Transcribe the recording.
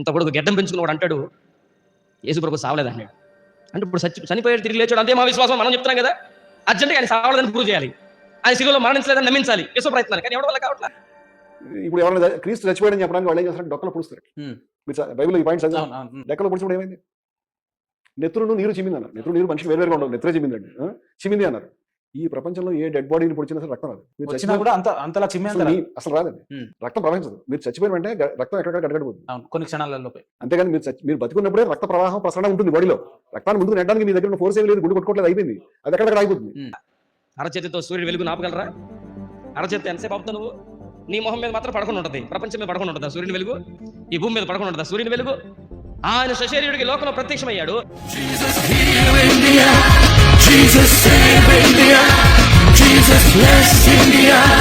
ఇంత కొడుకు గెడ్డం పెంచుకున్నవాడు అంటాడు యేసుప్రభు సావలేదు అన్నాడు. అంటే ఇప్పుడు చచ్చి చనిపోయాడు తిరిగి లేచాడు అంతే మా విశ్వాసం మనం చెప్తున్నాం కదా. అర్జెంట్గా ఆయన సావలేదని ప్రూవ్ చేయాలి. ఆయన శిలువలో మరణించలేదని నమ్మించాలి. విశ్వ ప్రయత్నాలు. కానీ ఎవరి వల్ల కావట్లేదు ఇప్పుడు ఎవరైనా క్రీస్తు చచ్చిపోయాడని చెప్పడానికి వాళ్ళు ఏం చేస్తారు డొక్కలు పుడుస్తారు. మీరు బైబిల్ ఈ పాయింట్స్ అవును, అవును, ఉమ్. డెక్కలో పుడిచినప్పుడు ఏమైంది? నెత్తురును నీరు చిమ్మింది అన్నారు. నెత్తురు నీరు మనిషికి వేరువేరుగా ఉండవు. నెత్తురే చిమ్మిందండి? చిమ్మింది అన్నారు. ఈ ప్రపంచంలో ఏ డెడ్ బాడీని పొడిచినా సరే రక్తం రాదు. మీరు వచ్చినా కూడా అంత అంతలా చిమ్మే అసలు మీ- అసలు రాదండి. రక్తం ప్రవహించదు. మీరు చచ్చిపోయిన వెంటనే గ- రక్తం ఎక్కడికక్కడ గడగడిపోతుంది అవును కొన్ని క్షణాలలో అంతేగాని మీరు చచ్చి- మీరు బతుకున్నప్పుడే రక్త ప్రవాహం ప్రసరణ ఉంటుంది బాడీలో రక్తాన్ని ముందుకు నెట్టడానికి మీ దగ్గర ఫోర్స్ ఏం లేదు గుడి కొట్టుకోవట్లేదు అయిపోయింది. అది ఎక్కడక్కడ అయిపోతుంది అరచేతితో సూర్యుడు వెలుగు ఆపగలరా అరచేతి ఎంతసేపు ఆపుతావు నువ్వు? నీ మొహం మీద మాత్రం పడకుండా ఉంటుంది. ప్రపంచం మీద పడకుండా ఉంటుందా సూర్యుని వెలుగు? ఈ భూమి మీద పడకుండా ఉంటుందా సూర్యుని వెలుగు? ఆయన సశరీరుడికి లోకంలో ప్రత్యక్షమయ్యాడు. Jesus save India. Jesus bless India.